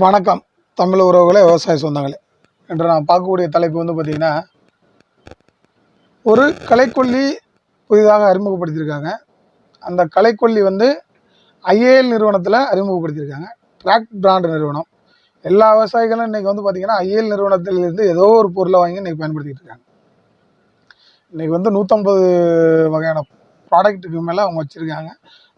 வணக்கம். தமிழ் உறவுகளே விவசாய சொந்தங்களே. என்று நான் பார்க்கக்கூடிய தலைப்பு வந்து பார்த்திங்கன்னா ஒரு கலைக்கொல்லி புதிதாக அறிமுகப்படுத்தியிருக்காங்க. அந்த கலைக்கொல்லி வந்து ஐஏஎல் நிறுவனத்தில் அறிமுகப்படுத்தியிருக்காங்க. ட்ராக் பிராண்ட் நிறுவனம். எல்லா விவசாயிகளும் இன்றைக்கி வந்து பார்த்திங்கன்னா ஐஏஎல் நிறுவனத்திலிருந்து ஏதோ ஒரு பொருளை வாங்கி இன்றைக்கி பயன்படுத்திகிட்டு இருக்காங்க இன்றைக்கி வந்து நூற்றம்பது வகையான ப்ராடக்ட்டுக்கு மேலே அவங்க வச்சுருக்காங்க.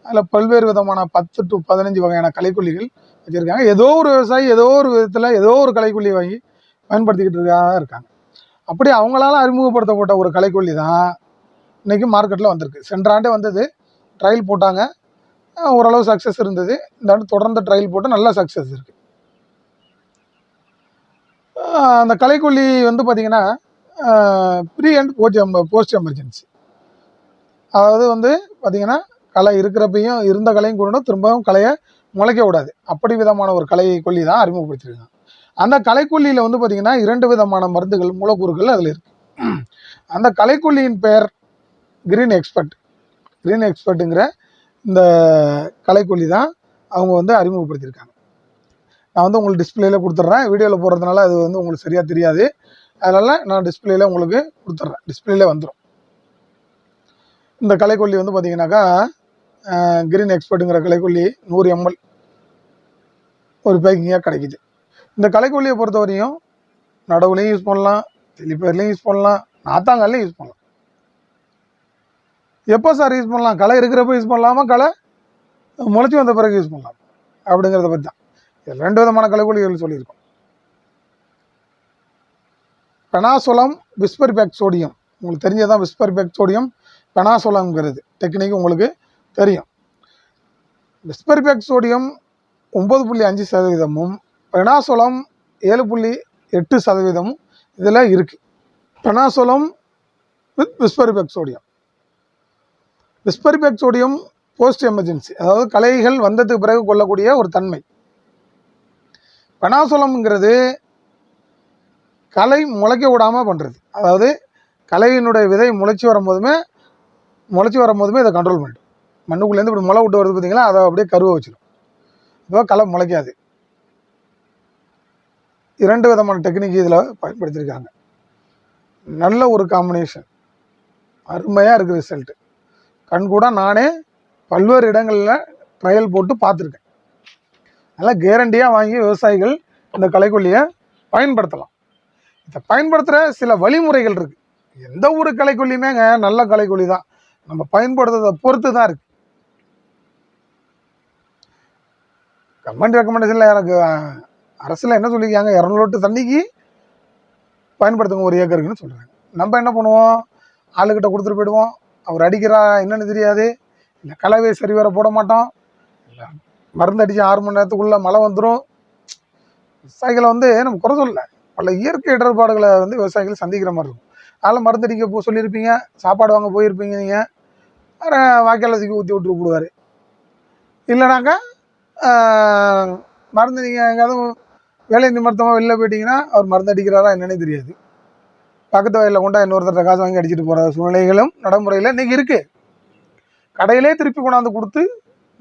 அதில் பல்வேறு விதமான பத்து டு பதினஞ்சு வகையான கலைக்கொல்லிகள் வச்சுருக்காங்க. ஏதோ ஒரு விவசாயி ஏதோ ஒரு விதத்தில் ஏதோ ஒரு கலைக்கொல்லி வாங்கி பயன்படுத்திக்கிட்டு இருக்கா இருக்காங்க. அப்படி அவங்களால அறிமுகப்படுத்தப்பட்ட ஒரு கலைக்கொல்லி தான் இன்றைக்கி மார்க்கெட்டில் வந்திருக்கு. சென்ற ஆண்டே வந்தது ட்ரையல் போட்டாங்க. ஓரளவு சக்ஸஸ் இருந்தது. இந்த ஆண்டு தொடர்ந்து ட்ரையல் போட்டு நல்ல சக்ஸஸ் இருக்குது அந்த கலைக்கொல்லி வந்து பார்த்திங்கன்னா ப்ரீ அண்ட் போஸ்ட் எம் போஸ்ட் எமர்ஜென்சி அதாவது வந்து பார்த்திங்கன்னா களை இருக்கிறப்பையும் இருந்த கலையும் கொண்டு திரும்பவும் கலையை முளைக்க விடாது. அப்படி விதமான ஒரு கலை கொல்லி தான் அறிமுகப்படுத்தியிருக்காங்க. அந்த கலைக்கொல்லியில் வந்து பார்த்திங்கன்னா இரண்டு விதமான மருந்துகள் மூலக்கூறுகள் அதில் இருக்குது அந்த கலைக்கொல்லியின் பெயர் கிரீன் எக்ஸ்பர்ட் கிரீன் எக்ஸ்பர்ட்டுங்கிற இந்த கலைக்கொல்லி தான் அவங்க வந்து அறிமுகப்படுத்தியிருக்காங்க. நான் வந்து உங்களுக்கு டிஸ்பிளேல கொடுத்துட்றேன். வீடியோவில் போடுறதுனால அது வந்து உங்களுக்கு சரியாக தெரியாது. அதனால் நான் டிஸ்பிளேல உங்களுக்கு கொடுத்துட்றேன். டிஸ்பிளேல வந்துடும் இந்த கலைக்கொல்லி வந்து பார்த்தீங்கன்னாக்கா கிரீன் எக்ஸ்பர்ட்டுங்கிற கலைக்கொல்லி நூறு எம்எல் ஒரு பேக்கிங்காக கிடைக்குது. இந்த கலைக்கொல்லியை பொறுத்த வரையும் நடவுலையும் யூஸ் பண்ணலாம் தெளிப்பேர்லையும் யூஸ் பண்ணலாம் நாத்தாங்கல்லையும் யூஸ் பண்ணலாம். எப்போ சார் யூஸ் பண்ணலாம்? களை இருக்கிறப்ப யூஸ் பண்ணலாமா? களை முளைச்சி வந்த பிறகு யூஸ் பண்ணலாம்? அப்படிங்கிறத பற்றி தான். இது ரெண்டு விதமான கலைக்கொல்லிகள் சொல்லியிருக்கோம். பெனாசோலம் விஸ்பர்பேக் சோடியம் உங்களுக்கு தெரிஞ்சதான் விஸ்பர்பேக் சோடியம் பெனாசோலம்ங்கிறது. டெக்னிக் உங்களுக்கு தெரியும். விஸ்பர்பேக் சோடியம் ஒம்பது புள்ளி அஞ்சு சதவீதமும் பெனாசோலம் ஏழு புள்ளி எட்டு சதவீதமும் இதில் இருக்குது பெனாசோலம் வித் விஸ்பர்பேக் சோடியம் விஸ்பர்பேக் சோடியம் போஸ்ட் எமர்ஜென்சி அதாவது கலைகள் வந்ததுக்கு பிறகு கொள்ளக்கூடிய ஒரு தன்மை. பெனாசோலம்ங்கிறது கலை முளைக்க விடாமல் பண்ணுறது அதாவது கலையினுடைய விதை முளைச்சி வரும்போதுமே முளைச்சி வரும்போதுமே இதை கண்ட்ரோல் பண்ணிட்டு மண்ணுக்குள்ளேருந்து இப்படி முளை விட்டு வருது பார்த்தீங்களா? அதை அப்படியே கருவை வச்சிடும் இப்போ களை முளைக்காது. இரண்டு விதமான டெக்னிக் இதில் பயன்படுத்தியிருக்காங்க. நல்ல ஒரு காம்பினேஷன் அருமையாக இருக்குது ரிசல்ட்டு கண் கூட நானே பல்வேறு இடங்களில் ட்ரையல் போட்டு பார்த்துருக்கேன். நல்லா கேரண்டியாக வாங்கி விவசாயிகள் இந்த கலைக்கொல்லியை பயன்படுத்தலாம். இதை பயன்படுத்துகிற சில வழிமுறைகள் இருக்குது எந்த ஒரு கலைக்கொல்லியுமேங்க நல்ல கலைக்கொல்லி தான். நம்ம பயன்படுத்துறதை பொறுத்து தான் இருக்குது கவர்மெண்ட் ரெக்கமெண்டேஷனில் எனக்கு அரசில் என்ன சொல்லியிருக்காங்க? இரநூறு தண்ணிக்கு பயன்படுத்துங்க ஒரு ஏக்கருக்குன்னு சொல்கிறாங்க நம்ம என்ன பண்ணுவோம்? ஆளுக்கிட்ட கொடுத்துட்டு போயிடுவோம். அவர் அடிக்கிறா என்னன்னு தெரியாது. இல்லை கலவை சரி வர போட மாட்டோம். இல்லை மருந்து அடித்து ஆறு மணி நேரத்துக்குள்ளே மழை வந்துடும் விவசாயிகளை வந்து நம்ம குறை சொல்லலை. பல இயற்கை இடர்பாடுகளை வந்து விவசாயிகள் சந்திக்கிற மாதிரி இருக்கும். அதனால் மருந்து அடிக்க போ சொல்லியிருப்பீங்க. சாப்பாடு வாங்க போயிருப்பீங்க நீங்கள் வாய்க்கால தூக்கி ஊற்றி விட்டு போடுவார். இல்லைனாக்கா மருந்து நீங்கள் எங்கேயாவது வேலை நிமித்தமாக வெளில போயிட்டீங்கன்னா அவர் மருந்து அடிக்கிறாரா என்னன்னே தெரியாது. பக்கத்து வயலில் கொண்டா இன்னொருத்தர் காசு வாங்கி அடிச்சுட்டு போகிற சூழ்நிலைகளும் நடைமுறையில் இன்றைக்கி இருக்குது கடையிலே திருப்பி கொண்டாந்து கொடுத்து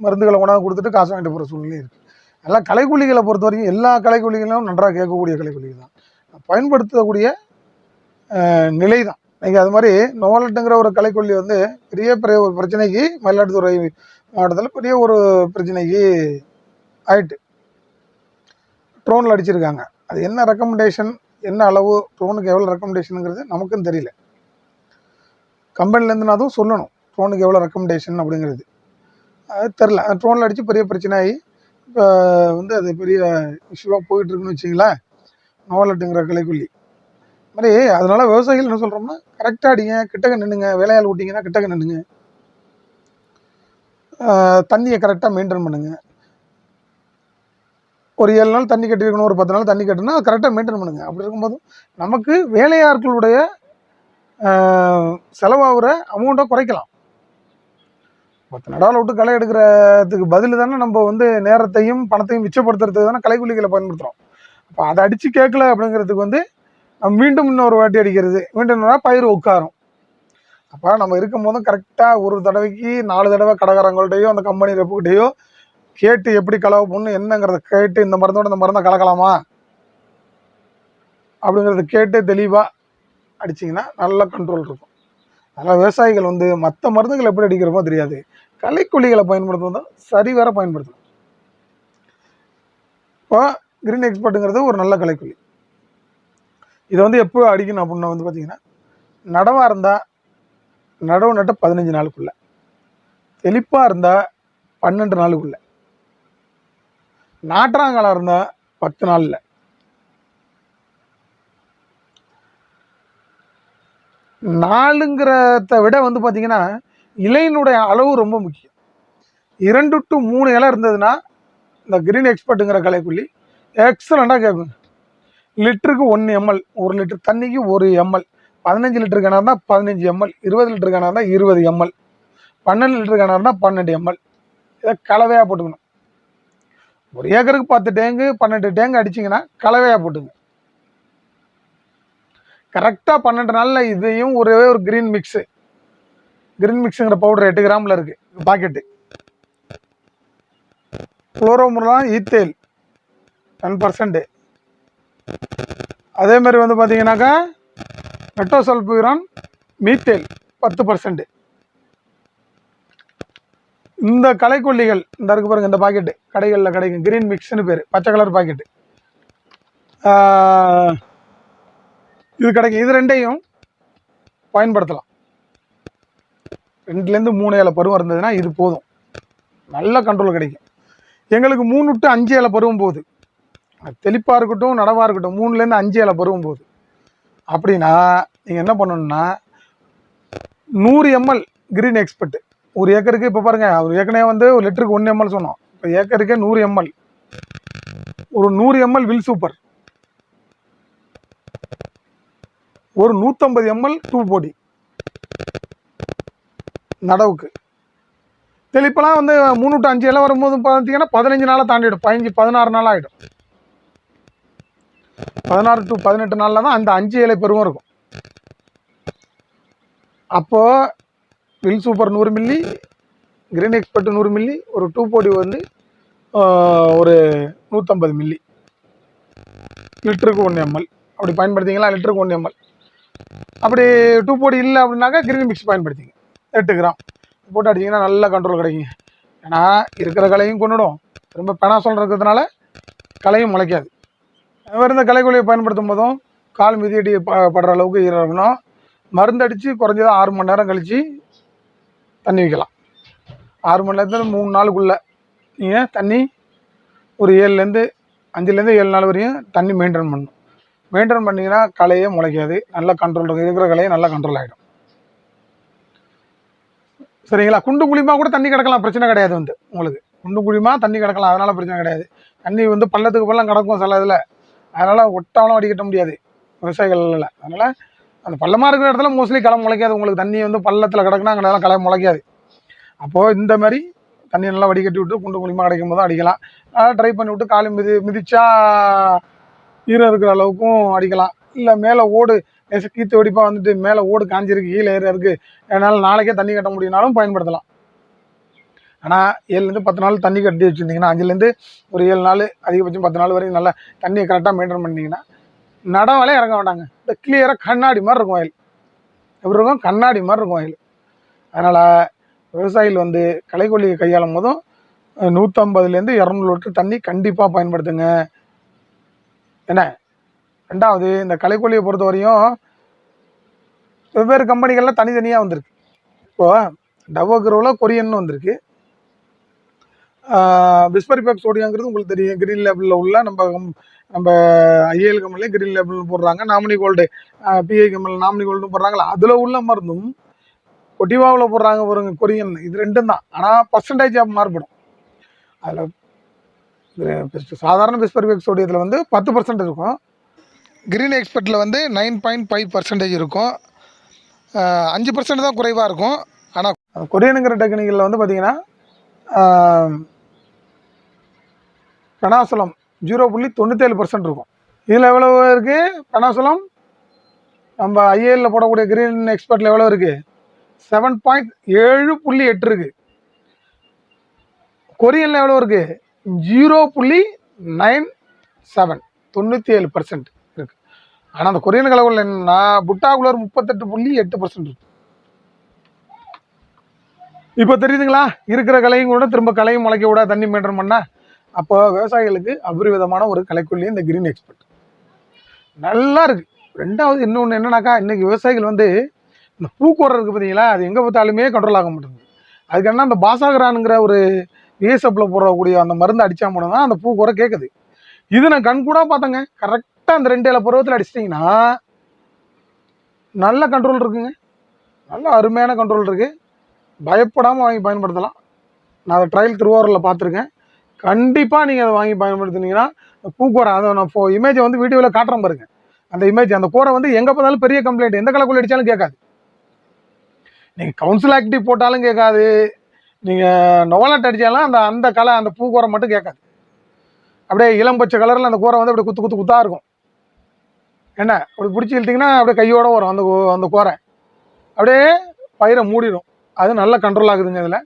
மருந்துகளை கொண்டாந்து கொடுத்துட்டு காசு வாங்கிட்டு போகிற சூழ்நிலை இருக்குது எல்லாம் கலைக்கூலிகளை பொறுத்த வரைக்கும் எல்லா கலைக்கூலிகளும் நன்றாக கேட்கக்கூடிய கலைக்கூலிகள் தான். பயன்படுத்தக்கூடிய நிலை தான். இன்றைக்கி அது மாதிரி நோவலட்டுங்கிற ஒரு கலைக்கொல்லி வந்து பெரிய பெரிய ஒரு பிரச்சனைக்கு மயிலாடுதுறை மாவட்டத்தில் பெரிய ஒரு பிரச்சனைக்கு ஆயிட்டு. ட்ரோனில் அடிச்சிருக்காங்க. அது என்ன ரெக்கமெண்டேஷன் என்ன அளவு ட்ரோனுக்கு எவ்வளோ ரெக்கமெண்டேஷனுங்கிறது நமக்கும் தெரியல. கம்பெனிலேருந்து நான் அதுவும் சொல்லணும். ட்ரோனுக்கு எவ்வளோ ரெக்கமெண்டேஷன் அப்படிங்கிறது. அது தெரில ட்ரோனில் அடித்து பெரிய பிரச்சனை ஆகி இப்போ வந்து அது பெரிய இஷ்யூவாக போயிட்டுருக்குன்னு வச்சிங்களேன் நோவலட்டுங்கிற கலைக்குள்ளி மாதிரி அதனால் விவசாயிகள் என்ன சொல்கிறோம்னா கரெக்டாக அடிங்க கிட்டக்க நின்றுங்க வேலையாள் விட்டிங்கன்னா கிட்டக்க நின்றுங்க தண்ணியை கரெக்டாக மெயின்டைன் பண்ணுங்கள் ஒரு ஏழு நாள் தண்ணி கட்டிருக்கணும் ஒரு பத்து நாள் தண்ணி கட்டினா கரெக்டாக மெயின்டைன் பண்ணுங்கள் அப்படி இருக்கும்போது நமக்கு வேலையாட்களுடைய செலவாகிற அமௌண்ட்டை குறைக்கலாம். பத்து நடாவில் விட்டு களை எடுக்கிறதுக்கு பதில் தானே நம்ம வந்து நேரத்தையும் பணத்தையும் மிச்சப்படுத்துறதுக்கு தானே கலைக்குலிகளை பயன்படுத்துகிறோம் அப்போ அதை அடித்து கேட்கல அப்படிங்கிறதுக்கு வந்து நம்ம மீண்டும் இன்னொரு வாட்டி அடிக்கிறது. மீண்டும் பயிர் உட்காரும் அப்போ நம்ம இருக்கும்போதும் கரெக்டாக ஒரு தடவைக்கு நாலு தடவை கடைக்காரங்கள்ட்டையும் அந்த கம்பெனி ரெப்புக்கிட்டேயோ கேட்டு எப்படி கலவை போடணும் என்னங்கிறத கேட்டு இந்த மருந்தோட இந்த மருந்தை கலக்கலாமா? அப்படிங்கிறத கேட்டு தெளிவாக அடிச்சிங்கன்னா நல்ல கண்ட்ரோல் இருக்கும். அதனால் விவசாயிகள் வந்து மற்ற மருந்துகள் எப்படி அடிக்கிறோமோ தெரியாது. கலைக்குழிகளை பயன்படுத்துவது தான் சரிவர பயன்படுத்தணும் இப்போ கிரீன் எக்ஸ்பர்ட்டுங்கிறது ஒரு நல்ல கலைக்குழி இதை வந்து எப்போ அடிக்கணும் அப்படின்னா வந்து பார்த்தீங்கன்னா நடவாக இருந்தால் நடவு நட்ட பதினஞ்சு நாளுக்குள்ள. தெளிப்பாக இருந்தால் பன்னெண்டு நாளுக்குள்ள. நாற்றாங்காலம் இருந்தால் பத்து நாளில். நாலுங்கிறத விட வந்து பார்த்தீங்கன்னா இலையினுடைய அளவு ரொம்ப முக்கியம். இரண்டு டு மூணு இலை இருந்ததுன்னா இந்த கிரீன் எக்ஸ்பர்ட்டுங்கிற கலைக்குள்ளி எக்ஸலண்ட்டாக கேட்குங்க. லிட்டருக்கு ஒன்று எம்எல் ஒரு லிட்டர் தண்ணிக்கு ஒரு எம்எல். பதினஞ்சு லிட்டர் கிணறுனா பதினஞ்சு எம்எல் இருபது லிட்டர் கிணறுனா இருபது எம்எல் பன்னெண்டு லிட்டர் கிணறுனா பன்னெண்டு எம்எல். இதை கலவையாக போட்டுக்கணும். ஒரு ஏக்கருக்கு பத்து டேங்கு பன்னெண்டு டேங்கு அடிச்சிங்கன்னா கலவையாக போட்டுங்க கரெக்டாக பன்னெண்டு நாளில் இதையும் ஒரே ஒரு க்ரீன் மிக்ஸு க்ரீன் மிக்ஸுங்கிற பவுடர் எட்டு கிராமில் இருக்குது பாக்கெட்டு குளோரோமுலாம் ஈத்தேல் டென் பர்சன்ட்டு அதே மாதிரி வந்து பார்த்தீங்கன்னாக்கா மெட்டோசல்புரான் மீத்தேல் பத்து பர்சன்ட் இந்த களைக்கொல்லிகள் இந்த இருக்கு பாருங்க இந்த பாக்கெட்டு கடைகளில் கிடைக்கும். கிரீன் மிக்ஸ்னு பேர். பச்சை கலர் பாக்கெட்டு இது கிடைக்கும். இது ரெண்டையும் பயன்படுத்தலாம். ரெண்டுலேருந்து மூணு ஏழை பருவம் இருந்ததுன்னா இது போதும். நல்ல கண்ட்ரோல் கிடைக்கும். எங்களுக்கு மூணு டு அஞ்சு ஏழை பருவம் போகுது. தெளிப்பாக இருக்கட்டும் நடவாக இருக்கட்டும் மூணுலேருந்து அஞ்சு ஏழை பருவம் போகுது. அப்படின்னா நீங்கள் என்ன பண்ணணும்னா நூறு எம்எல் கிரீன் எக்ஸ்பர்ட் ஒரு ஏக்கருக்கு இப்போ பாருங்கள் ஒரு ஏற்கனவே வந்து ஒரு லிட்டருக்கு ஒன்று எம்எல் சொன்னோம். இப்போ ஏக்கருக்கே நூறு எம்எல் ஒரு நூறு எம்எல் வில் சூப்பர் ஒரு நூற்றம்பது எம்எல் டூ பொடி நடவுக்கு. தெளிப்பெல்லாம் வந்து மூணு டு அஞ்சு எல்லாம் வரும்போது பார்த்தீங்கன்னா பதினஞ்சு நாளாக தாண்டிடும். பதினஞ்சு பதினாறு நாள் ஆகிடும். பதினாறு டு பதினெட்டு நாளில் தான் அந்த அஞ்சு இலை பருவம் இருக்கும். அப்போது வில் சூப்பர் நூறு மில்லி கிரீன் எக்ஸ்பர்ட் நூறு மில்லி ஒரு டூ போடி வந்து ஒரு நூற்றம்பது மில்லி. லிட்டருக்கு ஒன்று எம்எல். அப்படி பயன்படுத்திங்களா? லிட்டருக்கு ஒன்று எம்எல். அப்படி டூ போடி இல்லை அப்படின்னாக்கா கிரீன் மிக்ஸ் பயன்படுத்திங்க. எட்டு கிராம். போட்டு அடிச்சிங்கன்னா நல்ல கண்ட்ரோல் கிடைக்குங்க. ஏன்னா இருக்கிற களையும் கொண்டுடும் திரும்ப பெனாசோல் இருக்கிறதுனால களையும் முளைக்காது. அது மாதிரி பயன்படுத்தும் போதும் கால் மிதியடி படுற அளவுக்கு ஈரம் இருக்கணும். மருந்து அடித்து குறைஞ்சது ஆறு மணி நேரம் கழித்து தண்ணி வைக்கலாம். ஆறு மணி நேரத்தில் மூணு நாளுக்குள்ளே நீங்கள் தண்ணி ஒரு ஏழுலேருந்து அஞ்சுலேருந்து ஏழு நாள் வரையும் தண்ணி மெயின்டைன் பண்ணணும். மெயின்டைன் பண்ணிங்கன்னா களையே முளைக்காது. நல்ல கண்ட்ரோல் இருக்கும். இருக்கிற களையே நல்லா கண்ட்ரோல் ஆகிடும் சரிங்களா? குண்டு குழிமா கூட தண்ணி கிடக்கலாம். பிரச்சனை கிடையாது வந்து உங்களுக்கு. குண்டு குழிமா தண்ணி கிடக்கலாம். அதனால் பிரச்சனை கிடையாது. தண்ணி வந்து பள்ளத்துக்கு பள்ளம் கிடக்கும் சில இதில். அதனால் ஒட்டாவெல்லாம் வடிகட்ட முடியாது. விவசாயிகள் அதனால் அந்த பள்ளமாக இருக்கிற இடத்துல மோஸ்ட்லி களை முளைக்காது. உங்களுக்கு தண்ணி வந்து பள்ளத்தில் கிடக்குனா அங்கே களை முளைக்காது. அப்போது இந்த மாதிரி தண்ணி நல்லா வடிகட்டி விட்டு குண்டு குழிமா கிடைக்கும் போது அடிக்கலாம். அதனால் ட்ரை பண்ணி விட்டு காலி மிதி மிதிச்சா ஈரம் இருக்கிற அளவுக்கும் அடிக்கலாம். இல்லை மேலே ஓடு லேசா கீத்து வெடிப்பாக வந்துட்டு மேலே ஓடு காஞ்சிருக்கு கீழே ஏற இருக்குது அதனால் நாளைக்கே தண்ணி கட்ட முடியும்னாலும் பயன்படுத்தலாம். ஆனால் ஏழுலேருந்து பத்து நாள் தண்ணி கட்டி வச்சுருந்தீங்கன்னா அஞ்சுலேருந்து ஒரு ஏழு நாள் அதிகபட்சம் பத்து நாள் வரைக்கும் நல்லா தண்ணியை கரெக்டாக மெயின்டைன் பண்ணிங்கன்னா நடவாலே இறங்க வேண்டாங்க இந்த கிளியராக கண்ணாடி மாதிரி இருக்கும் வயல். எப்படி இருக்கும்? கண்ணாடி மாதிரி இருக்கும் வயல். அதனால் விவசாயிகள் வந்து களைக்கொல்லியை கையாளும் போதும் நூற்றம்பதுலேருந்து இரநூறு லிட்டர் தண்ணி கண்டிப்பாக பயன்படுத்துங்க. என்ன? ரெண்டாவது இந்த களைக்கொல்லியை பொறுத்த வரையும் வெவ்வேறு கம்பெனிகளில் தனித்தனியாக வந்திருக்கு. இப்போது டவோக்ரோவில் கொரியன்னு வந்திருக்கு. பிஸ்பரிபேக் சோடியாங்கிறது உங்களுக்கு தெரியும். கிரீன் லேபிளில் உள்ள நம்ம நம்ம ஐஏஎல் கம்பெனிலே கிரீன் லேபிள் போடுறாங்க. நாமினி கோல்டு பிஐ கம்பெனி நாமினி கோல்டுன்னு போடுறாங்களா அதில் உள்ள மருந்தும் கொட்டிவாவில் போடுறாங்க பாருங்க கொரியன் இது ரெண்டும் தான். ஆனால் பர்சன்டேஜ் மாறுபடும். அதில் சாதாரண பிஸ்பரிபேக் சோடியத்தில் வந்து பத்து பர்சன்ட் இருக்கும். கிரீன் எக்ஸ்பர்ட்டில் வந்து நைன் பாயிண்ட் ஃபைவ் பர்சன்டேஜ் இருக்கும். அஞ்சு பர்சன்ட் தான் குறைவாக இருக்கும். ஆனால் கொரியனுங்கிற டெக்னிக்கலில் வந்து பார்த்திங்கன்னா பெனாசுலம் ஜீரோ புள்ளி தொண்ணூத்தேழு பர்சன்ட் இருக்கும். இதில் எவ்வளவு இருக்குது பெனாசுலம் நம்ம ஐஏஎல்ல போடக்கூடிய கிரீன் எக்ஸ்பர்ட்டில் எவ்வளோ இருக்குது செவன் பாயிண்ட் ஏழு புள்ளி எட்டு இருக்குது கொரியனில் எவ்வளோ இருக்குது ஜீரோ புள்ளி நைன் செவன் தொண்ணூற்றி ஏழு பர்சன்ட் இருக்குது ஆனால் அந்த கொரியன் கலவுகள் என்னென்னா புட்டாகுலர் முப்பத்தெட்டு புள்ளி எட்டு பர்சன்ட் இருக்கு. இப்போ தெரியுதுங்களா? இருக்கிற கலையும் கூட திரும்ப கலையும் முளைக்க விட தண்ணி மெயின்டைன் பண்ணால் அப்போ விவசாயிகளுக்கு அபரிவிதமான ஒரு கலைக்கொல்லி இந்த கிரீன் எக்ஸ்பர்ட் நல்லா இருக்கு. ரெண்டாவது இன்னொன்று என்னன்னாக்கா இன்னைக்கு விவசாயிகள் வந்து இந்த பூக்கோரம் இருக்குது பார்த்தீங்களா அது எங்கே பார்த்தாலுமே கண்ட்ரோல் ஆக மாட்டேங்குது. அதுக்கு என்ன அந்த பாசாகரானுங்கிற ஒரு விஎஸ்எஃப்ல போடக்கூடிய அந்த மருந்து அடித்தா மட்டும் தான் அந்த பூக்கோரை கேட்குது இது நான் கண் கூட பார்த்தேங்க. கரெக்டாக அந்த ரெண்டு இலை பருவத்தில் அடிச்சிட்டிங்கன்னா நல்ல கண்ட்ரோல் இருக்குங்க. நல்ல அருமையான கண்ட்ரோல் இருக்குது பயப்படாமல் வாங்கி பயன்படுத்தலாம். நான் அதை ட்ரையல் திருவாரூரில் பார்த்துருக்கேன். கண்டிப்பாக நீங்கள் அதை வாங்கி பயன்படுத்தினீங்கன்னா பூக்கோரை அதை நான் இப்போ இமேஜை வந்து வீடியோவில் காட்டுறேன் பாருங்க. அந்த இமேஜ் அந்த கூரை வந்து எங்கே பார்த்தாலும் பெரிய கம்ப்ளைண்ட் எந்த கலக்குள்ள அடித்தாலும் கேட்காது. நீங்கள் கவுன்சில் ஆக்டிவ் போட்டாலும் கேட்காது. நீங்கள் நொவலட் அடித்தாலும் அந்த அந்த கலை அந்த பூக்கோரை மட்டும் கேட்காது. அப்படியே இளம் பச்சை கலரில் அந்த கூரை வந்து அப்படியே குத்து குத்து குத்தாக இருக்கும். என்ன? அப்படி பிடிச்சி இழுத்தீங்கன்னா அப்படியே கையோட வரும் அந்த கோ- அந்த கூரை அப்படியே பயிரை மூடிடும் அது நல்ல கண்ட்ரோல் ஆகுதுங்க இதில்.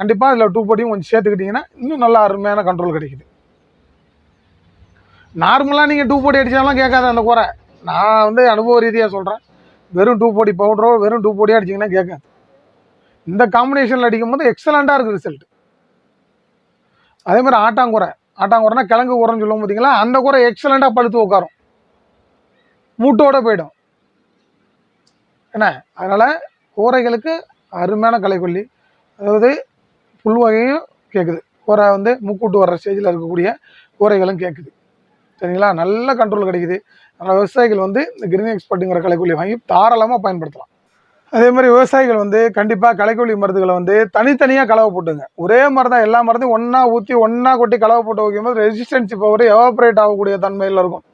கண்டிப்பாக இதில் டூ பொடியும் கொஞ்சம் சேர்த்துக்கிட்டிங்கன்னா இன்னும் நல்லா அருமையான கண்ட்ரோல் கிடைக்குது. நார்மலாக நீங்கள் டூ பொடி அடித்தாலும் கேட்காது அந்த குறை. நான் வந்து அனுபவ ரீதியாக சொல்கிறேன் வெறும் டூ பொடி பவுடரோ வெறும் டூ பொடியாக அடிச்சிங்கன்னா கேட்காது. இந்த காம்பினேஷனில் அடிக்கும்போது எக்ஸலண்ட்டாக இருக்குது ரிசல்ட் அதே மாதிரி ஆட்டாங்குறை ஆட்டாங்குறைனா கிழங்கு உரம்னு சொல்லுவோம் பார்த்தீங்களா அந்த குறை எக்ஸலண்ட்டாக பழுத்து உட்காரும். மூட்டோட போயிடும். என்ன? அதனால் கூரைகளுக்கு அருமையான களைக்கொல்லி. அதாவது புல் வகையும் கேட்குது கூரை வந்து மூக்கூட்டு வர்ற ஸ்டேஜில் இருக்கக்கூடிய உரைகளும் கேட்குது சரிங்களா? நல்ல கண்ட்ரோல் கிடைக்குது. அதனால் விவசாயிகள் வந்து இந்த கிரீன் எக்ஸ்பர்ட்டுங்கிற களைக்கொல்லி வாங்கி தாராளமாக பயன்படுத்தலாம். அதே மாதிரி விவசாயிகள் வந்து கண்டிப்பாக களைக்கொல்லி மருந்துகளை வந்து தனித்தனியாக கலவை போட்டுங்க. ஒரே மருந்து தான் எல்லா மருந்தையும் ஒன்றா ஊற்றி ஒன்றா கொட்டி கலவை போட்டு வைக்கும்போது ரெசிஸ்டன்சி பவர் எவாபரேட் ஆகக்கூடிய தன்மையில் இருக்கும்.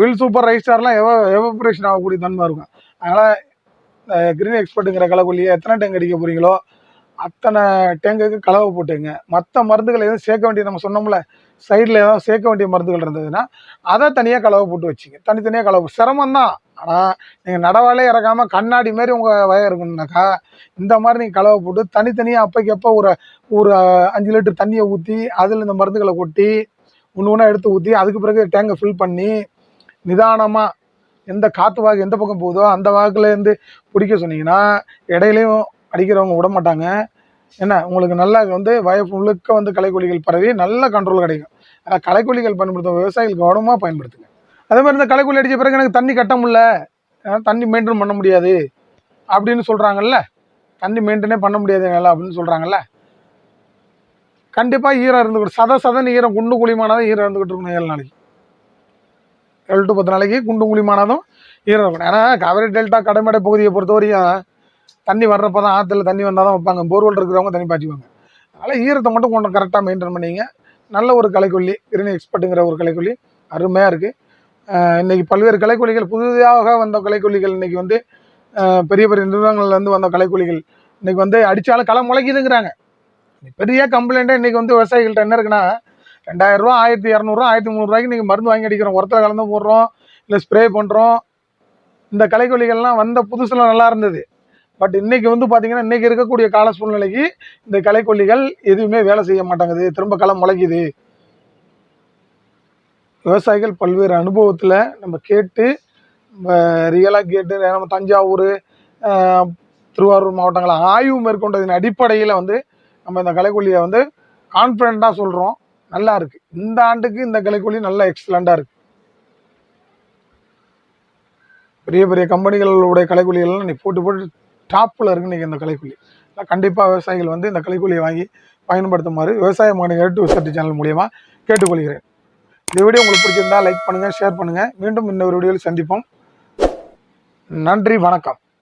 வில் சூப்பர் ரைஸ்டார்லாம் எவ எவாபரேஷன் ஆகக்கூடிய தன்மை இருக்கும். அதனால் கிரீன் எக்ஸ்பர்ட்டுங்கிற களைக்கொல்லியை எத்தனை டைம் அடிக்க போகிறீங்களோ அத்தனை டேங்குக்கு கலவை போட்டுங்க. மற்ற மருந்துகள் எதுவும் சேர்க்க வேண்டிய நம்ம சொன்னோம்ல சைடில் ஏதாவது சேர்க்க வேண்டிய மருந்துகள் இருந்ததுன்னா அதை தனியாக கலவை போட்டு வச்சுங்க. தனித்தனியாக கலவை சிரமம் தான். ஆனால் நீங்கள் நடவாலே இறக்காமல் கண்ணாடி மாதிரி உங்கள் வய இருக்கணும்னாக்கா இந்த மாதிரி நீங்கள் கலவை போட்டு தனித்தனியாக அப்போக்கப்போ ஒரு ஒரு அஞ்சு லிட்டர் தண்ணியை ஊற்றி அதில் இந்த மருந்துகளை கொட்டி ஒன்று ஒன்றா எடுத்து ஊற்றி அதுக்கு பிறகு டேங்கை ஃபில் பண்ணி நிதானமாக எந்த காற்று வாக்கு எந்த பக்கம் போகுதோ அந்த வாக்குலேருந்து பிடிக்க சொன்னீங்கன்னா இடையிலையும் அடிக்கிறவங்க விட மாட்டாங்க. என்ன உங்களுக்கு நல்லா வந்து வய முழுக்க வந்து களைக்கொல்லிகள் பரவி நல்ல கண்ட்ரோல் கிடைக்கும். ஆனால் களைக்கொல்லிகள் பயன்படுத்தும் விவசாயிகள் கவனமாக பயன்படுத்துங்க. அதே மாதிரி இந்த களைக்கொல்லி அடித்த பிறகு எனக்கு தண்ணி கட்ட முடியல. தண்ணி மெயின்டைன் பண்ண முடியாது. அப்படின்னு சொல்கிறாங்கல்ல தண்ணி மெயின்டைனே பண்ண முடியாது என்னால் அப்படின்னு சொல்கிறாங்கல்ல கண்டிப்பாக ஈரம் இருந்துக்கிட்டு சத சதன்னு ஈரம் குண்டு குழிமானதும் ஈரம் இருந்துக்கிட்டு இருக்கணும் ஏழு நாளைக்கு. ஏழு டு பத்து நாளைக்கு குண்டு குழிமானதும் ஈரம் இருக்கணும். ஏன்னா காவிரி டெல்டா கடமடை பகுதியை பொறுத்த வரையும் தண்ணி வர்றப்ப தான் ஆற்றுல தண்ணி வந்தால் தான் வைப்பாங்க. போர்வெல் இருக்கிறவங்க தண்ணி பாய்ச்சிவாங்க. அதனால் ஈரத்தை மட்டும் கொஞ்சம் கரெக்டாக மெயின்டைன் பண்ணிங்க. நல்ல ஒரு கலைக்கொல்லி கிரீன் எக்ஸ்பர்ட்டுங்கிற ஒரு கலைக்கொல்லி அருமையாக இருக்குது இன்றைக்கி பல்வேறு கலைக்கொல்லிகள் புதிதாக வந்த கலைக்கொல்லிகள் இன்றைக்கி வந்து பெரிய பெரிய நிறுவனங்கள்லேருந்து வந்த கலைக்கொல்லிகள் இன்றைக்கி வந்து அடித்தாலும் களை முளைக்குதுங்கிறாங்க. பெரிய கம்ப்ளைண்ட்டே இன்றைக்கி வந்து விவசாயிகள்கிட்ட என்ன இருக்குன்னா ரெண்டாயிரரூவா ஆயிரத்தி இரநூறுவா ஆயிரத்தி முந்நூறுவாய்க்கு நீங்கள் மருந்து வாங்கி அடிக்கிறோம். ஒருத்தர் கலந்து போடுறோம் இல்லை ஸ்ப்ரே பண்ணுறோம் இந்த கலைக்கொல்லிகள்லாம் வந்த புதுசில் நல்லா இருந்தது. பட் இன்னைக்கு வந்து பார்த்தீங்கன்னா இன்னைக்கு இருக்கக்கூடிய கால சூழ்நிலைக்கு இந்த கலைக்கொல்லிகள் எதுவுமே வேலை செய்ய மாட்டேங்குது. திரும்ப களை முளைக்குது. விவசாயிகள் பல்வேறு அனுபவத்தில் நம்ம கேட்டு நம்ம ரியலாக கேட்டு நம்ம தஞ்சாவூர் திருவாரூர் மாவட்டங்களை ஆய்வு மேற்கொண்டதின் அடிப்படையில் வந்து நம்ம இந்த கலைக்கொல்லியை வந்து கான்ஃபிடண்ட்டாக சொல்கிறோம் நல்லா இருக்குது இந்த ஆண்டுக்கு இந்த கலைக்கொல்லி நல்லா எக்ஸலண்ட்டாக இருக்குது பெரிய பெரிய கம்பெனிகளுடைய கலைக்கொல்லிகள்லாம் நீ போட்டு போட்டு டாப்பில் இருக்கு இன்றைக்கி இந்த கலைக்கொல்லி கண்டிப்பாக விவசாயிகள் வந்து இந்த கலைக்கொல்லியை வாங்கி பயன்படுத்துமாறு விவசாய மாநில கேட்டு விசாரிட்டு சேனல் மூலியமாக கேட்டுக்கொள்கிறேன். இந்த வீடியோ உங்களுக்கு பிடிச்சிருந்தா லைக் பண்ணுங்கள் ஷேர் பண்ணுங்கள் மீண்டும் இன்னொரு வீடியோவில் சந்திப்போம். நன்றி வணக்கம்.